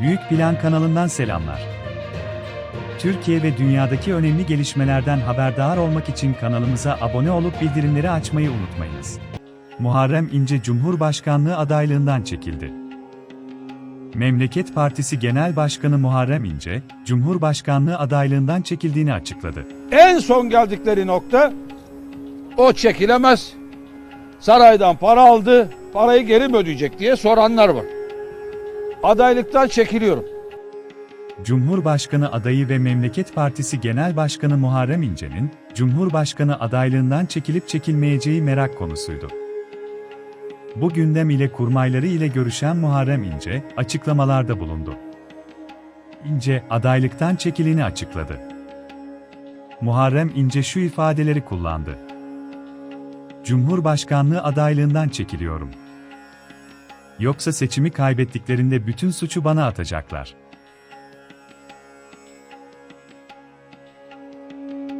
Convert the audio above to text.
Büyük Plan kanalından selamlar. Türkiye ve dünyadaki önemli gelişmelerden haberdar olmak için kanalımıza abone olup bildirimleri açmayı unutmayınız. Muharrem İnce Cumhurbaşkanlığı adaylığından çekildi. Memleket Partisi Genel Başkanı Muharrem İnce, Cumhurbaşkanlığı adaylığından çekildiğini açıkladı. En son geldikleri nokta o çekilemez. Saraydan para aldı, parayı geri mi ödeyecek diye soranlar var. Adaylıktan çekiliyorum. Cumhurbaşkanı adayı ve Memleket Partisi Genel Başkanı Muharrem İnce'nin, Cumhurbaşkanı adaylığından çekilip çekilmeyeceği merak konusuydu. Bu gündem ile kurmayları ile görüşen Muharrem İnce, açıklamalarda bulundu. İnce, adaylıktan çekilini açıkladı. Muharrem İnce şu ifadeleri kullandı. Cumhurbaşkanlığı adaylığından çekiliyorum. Yoksa seçimi kaybettiklerinde bütün suçu bana atacaklar.